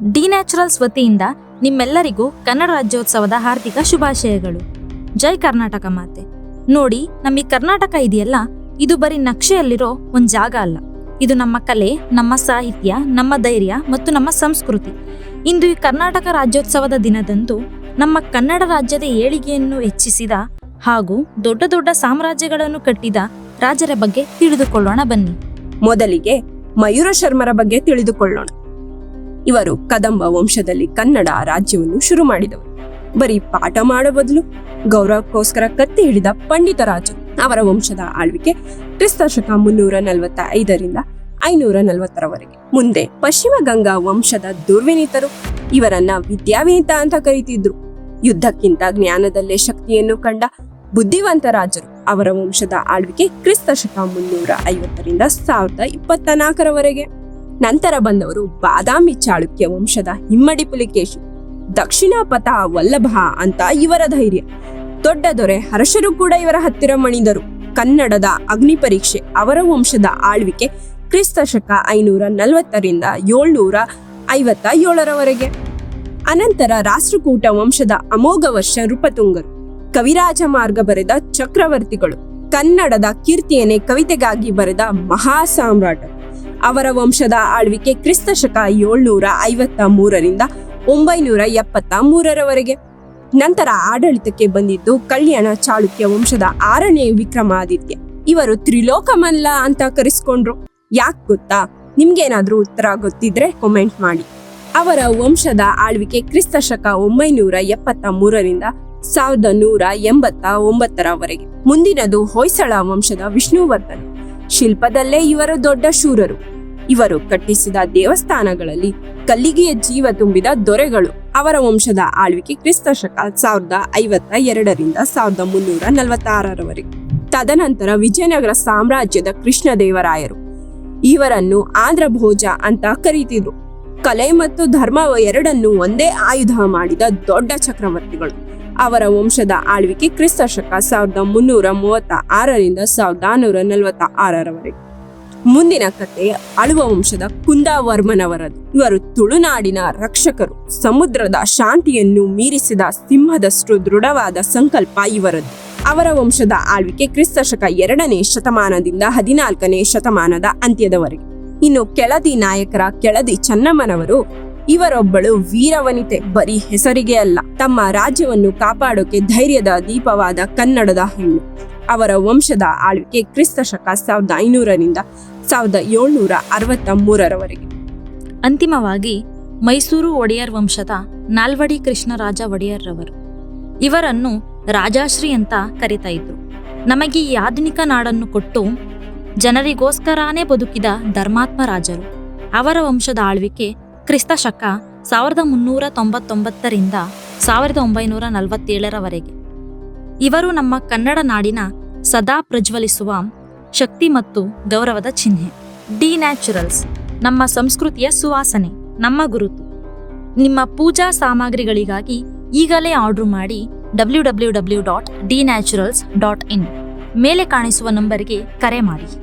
D naturals ವತಿಯಿಂದ ನಿಮ್ಮೆಲ್ಲರಿಗೂ ಕನ್ನಡ ರಾಜ್ಯೋತ್ಸವದ ಹಾರ್ದಿಕ ಶುಭಾಶಯಗಳು. ಜೈ ಕರ್ನಾಟಕ ಮಾತೆ. ನೋಡಿ ನಮ್ಮ ಈ ಕರ್ನಾಟಕ ಇದೆಯಲ್ಲ, ಇದು ಬರೀ ನಕ್ಷೆಯಲ್ಲಿರೋ ಒಂದು ಜಾಗ ಅಲ್ಲ. ಇದು ನಮ್ಮ ಕಲೆ, ನಮ್ಮ ಸಾಹಿತ್ಯ, ನಮ್ಮ ಧೈರ್ಯ ಮತ್ತು ನಮ್ಮ ಸಂಸ್ಕೃತಿ. ಇಂದು ಈ ಕರ್ನಾಟಕ ರಾಜ್ಯೋತ್ಸವದ ದಿನದಂದು ನಮ್ಮ ಕನ್ನಡ ರಾಜ್ಯದ ಏಳಿಗೆಯನ್ನು ಹೆಚ್ಚಿಸಿದ ಹಾಗೂ ದೊಡ್ಡ ದೊಡ್ಡ ಸಾಮ್ರಾಜ್ಯಗಳನ್ನು ಕಟ್ಟಿದ ರಾಜರ ಬಗ್ಗೆ ತಿಳಿದುಕೊಳ್ಳೋಣ ಬನ್ನಿ. ಮೊದಲಿಗೆ ಮಯೂರ ಶರ್ಮರ ಬಗ್ಗೆ ತಿಳಿದುಕೊಳ್ಳೋಣ. ಇವರು ಕದಂಬ ವಂಶದಲ್ಲಿ ಕನ್ನಡ ರಾಜ್ಯವನ್ನು ಶುರು ಮಾಡಿದವರು. ಬರೀ ಪಾಠ ಮಾಡೋ ಬದಲು ಗೌರವಕ್ಕೋಸ್ಕರ ಕತ್ತಿ ಹಿಡಿದ ಪಂಡಿತ ರಾಜರು ಅವರ ವಂಶದ ಆಳ್ವಿಕೆ ಕ್ರಿಸ್ತ ಶಕ ಮುನ್ನೂರ ನಲವತ್ತ ಐದರಿಂದ ಐನೂರ ನಲವತ್ತರವರೆಗೆ. ಮುಂದೆ ಪಶ್ಚಿಮ ಗಂಗಾ ವಂಶದ ದುರ್ವಿನೀತರು ಇವರನ್ನ ವಿದ್ಯಾವಿನೀತ ಅಂತ ಕರೀತಿದ್ರು. ಯುದ್ಧಕ್ಕಿಂತ ಜ್ಞಾನದಲ್ಲೇ ಶಕ್ತಿಯನ್ನು ಕಂಡ ಬುದ್ಧಿವಂತ ರಾಜರು ಅವರ ವಂಶದ ಆಳ್ವಿಕೆ ಕ್ರಿಸ್ತ ಶಕ ಮುನ್ನೂರ ಐವತ್ತರಿಂದ ಸಾವಿರದ ಇಪ್ಪತ್ತ ನಾಲ್ಕರವರೆಗೆ. ನಂತರ ಬಂದವರು ಬಾದಾಮಿ ಚಾಳುಕ್ಯ ವಂಶದ ಹಿಮ್ಮಡಿ ಪುಲಿಕೇಶಿ, ದಕ್ಷಿಣ ಪಥ ವಲ್ಲಭ ಅಂತ ಇವರ ಧೈರ್ಯ. ದೊಡ್ಡ ದೊರೆ ಹರ್ಷರು ಕೂಡ ಇವರ ಹತ್ತಿರ ಮಣಿದರು. ಕನ್ನಡದ ಅಗ್ನಿ ಪರೀಕ್ಷೆ ಅವರ ವಂಶದ ಆಳ್ವಿಕೆ ಕ್ರಿಸ್ತ ಶಕ ಐನೂರ ನಲವತ್ತರಿಂದ ಏಳ್ನೂರ ಐವತ್ತ ಏಳರವರೆಗೆ ಅನಂತರ ರಾಷ್ಟ್ರಕೂಟ ವಂಶದ ಅಮೋಘ ವರ್ಷ ನೃಪತುಂಗರು ಕವಿರಾಜ ಮಾರ್ಗ ಬರೆದ ಚಕ್ರವರ್ತಿಗಳು, ಕನ್ನಡದ ಕೀರ್ತಿಯನ್ನೇ ಕವಿತೆಗಾಗಿ ಬರೆದ ಮಹಾ ಸಾಮ್ರಾಟರು ಅವರ ವಂಶದ ಆಳ್ವಿಕೆ ಕ್ರಿಸ್ತ ಶಕ ಏಳ್ನೂರ ಐವತ್ತ ಮೂರರಿಂದ ಒಂಬೈನೂರ ಎಪ್ಪತ್ತ ಮೂರರವರೆಗೆ ನಂತರ ಆಡಳಿತಕ್ಕೆ ಬಂದಿದ್ದು ಕಲ್ಯಾಣ ಚಾಳುಕ್ಯ ವಂಶದ ಆರನೇ ವಿಕ್ರಮಾದಿತ್ಯ. ಇವರು ತ್ರಿಲೋಕಮಲ್ಲ ಅಂತ ಕರೆಸ್ಕೊಂಡ್ರು. ಯಾಕೆ ಗೊತ್ತಾ? ನಿಮ್ಗೇನಾದ್ರೂ ಉತ್ತರ ಗೊತ್ತಿದ್ರೆ ಕಮೆಂಟ್ ಮಾಡಿ. ಅವರ ವಂಶದ ಆಳ್ವಿಕೆ ಕ್ರಿಸ್ತ ಶಕ ಒಂಬೈನೂರ ಎಪ್ಪತ್ತ ಮೂರರಿಂದ ಸಾವಿರದ ನೂರ ಎಂಬತ್ತ ಒಂಬತ್ತರವರೆಗೆ ಮುಂದಿನದು ಹೊಯ್ಸಳ ವಂಶದ ವಿಷ್ಣುವರ್ಧನ. ಶಿಲ್ಪದಲ್ಲೇ ಇವರು ದೊಡ್ಡ ಶೂರರು. ಇವರು ಕಟ್ಟಿಸಿದ ದೇವಸ್ಥಾನಗಳಲ್ಲಿ ಕಲ್ಲಿಗೆಯ ಜೀವ ತುಂಬಿದ ದೊರೆಗಳು ಅವರ ವಂಶದ ಆಳ್ವಿಕೆ ಕ್ರಿಸ್ತ ಶಕ ಸಾವಿರದ ಐವತ್ತ ಎರಡರಿಂದ ಸಾವಿರದ ಮುನ್ನೂರ ನಲವತ್ತಾರರವರೆಗೆ ತದನಂತರ ವಿಜಯನಗರ ಸಾಮ್ರಾಜ್ಯದ ಕೃಷ್ಣದೇವರಾಯರು ಇವರನ್ನು ಆಂಧ್ರ ಭೋಜ ಅಂತ ಕರೀತಿದ್ರು. ಕಲೆ ಮತ್ತು ಧರ್ಮ ಎರಡನ್ನು ಒಂದೇ ಆಯುಧ ಮಾಡಿದ ದೊಡ್ಡ ಚಕ್ರವರ್ತಿಗಳು. ಅವರ ವಂಶದ ಆಳ್ವಿಕೆ ಕ್ರಿಸ್ತ ಶಕ ಸಾವಿರದ ಮುನ್ನೂರ ಮೂವತ್ತ ಆರರಿಂದ ಸಾವಿರದ ನಾನ್ನೂರ ನಲವತ್ತ ಆರರವರೆಗೆ ಮುಂದಿನ ಕತೆ ಅಳುವ ವಂಶದ ಕುಂದಾವರ್ಮನವರದು. ಇವರು ತುಳುನಾಡಿನ ರಕ್ಷಕರು. ಸಮುದ್ರದ ಶಾಂತಿಯನ್ನು ಮೀರಿಸಿದ ಸಿಂಹದಷ್ಟು ದೃಢವಾದ ಸಂಕಲ್ಪ ಇವರದು. ಅವರ ವಂಶದ ಆಳ್ವಿಕೆ ಕ್ರಿಸ್ತ ಶಕ ಎರಡನೇ ಶತಮಾನದಿಂದ ಹದಿನಾಲ್ಕನೇ ಶತಮಾನದ ಅಂತ್ಯದವರೆಗೆ. ಇನ್ನು ಕೆಳದಿ ನಾಯಕರ ಕೆಳದಿ ಚನ್ನಮ್ಮನವರು ಇವರೊಬ್ಬಳು ವೀರವನಿತೆ, ಬರೀ ಹೆಸರಿಗೆ ಅಲ್ಲ, ತಮ್ಮ ರಾಜ್ಯವನ್ನು ಕಾಪಾಡೋಕೆ ಧೈರ್ಯದ ದೀಪವಾದ ಕನ್ನಡದ ಹೆಣ್ಣು. ಅವರ ವಂಶದ ಆಳ್ವಿಕೆ ಕ್ರಿಸ್ತ ಶಕ ಸಾವಿರದ ಐನೂರರಿಂದ ಸಾವಿರದ ಏಳ್ನೂರ ಅರವತ್ತ ಮೂರರವರೆಗೆ ಅಂತಿಮವಾಗಿ, ಮೈಸೂರು ಒಡೆಯರ್ ವಂಶದ ನಾಲ್ವಡಿ ಕೃಷ್ಣರಾಜ ಒಡೆಯರ್ರವರು. ಇವರನ್ನು ರಾಜಾಶ್ರೀ ಅಂತ ಕರಿತಾ ಇದ್ರು. ನಮಗೆ ಈ ಆಧುನಿಕ ನಾಡನ್ನು ಕೊಟ್ಟು ಜನರಿಗೋಸ್ಕರಾನೇ ಬದುಕಿದ ಧರ್ಮಾತ್ಮ ರಾಜರು. ಅವರ ವಂಶದ ಆಳ್ವಿಕೆ ಕ್ರಿಸ್ತ ಶಕ ಸಾವಿರದ ಮುನ್ನೂರ ತೊಂಬತ್ತೊಂಬತ್ತರಿಂದ ಸಾವಿರದ ಒಂಬೈನೂರ ನಲವತ್ತೇಳರವರೆಗೆ. ಇವರು ನಮ್ಮ ಕನ್ನಡ ನಾಡಿನ ಸದಾ ಪ್ರಜ್ವಲಿಸುವ ಶಕ್ತಿ ಮತ್ತು ಗೌರವದ ಚಿಹ್ನೆ. ಡಿ ನ್ಯಾಚುರಲ್ಸ್, ನಮ್ಮ ಸಂಸ್ಕೃತಿಯ ಸುವಾಸನೆ, ನಮ್ಮ ಗುರುತು. ನಿಮ್ಮ ಪೂಜಾ ಸಾಮಗ್ರಿಗಳಿಗಾಗಿ ಈಗಲೇ ಆರ್ಡರ್ ಮಾಡಿ W W W dot D naturals dot in. ಮೇಲೆ ಕಾಣಿಸುವ ನಂಬರ್ಗೆ ಕರೆ ಮಾಡಿ.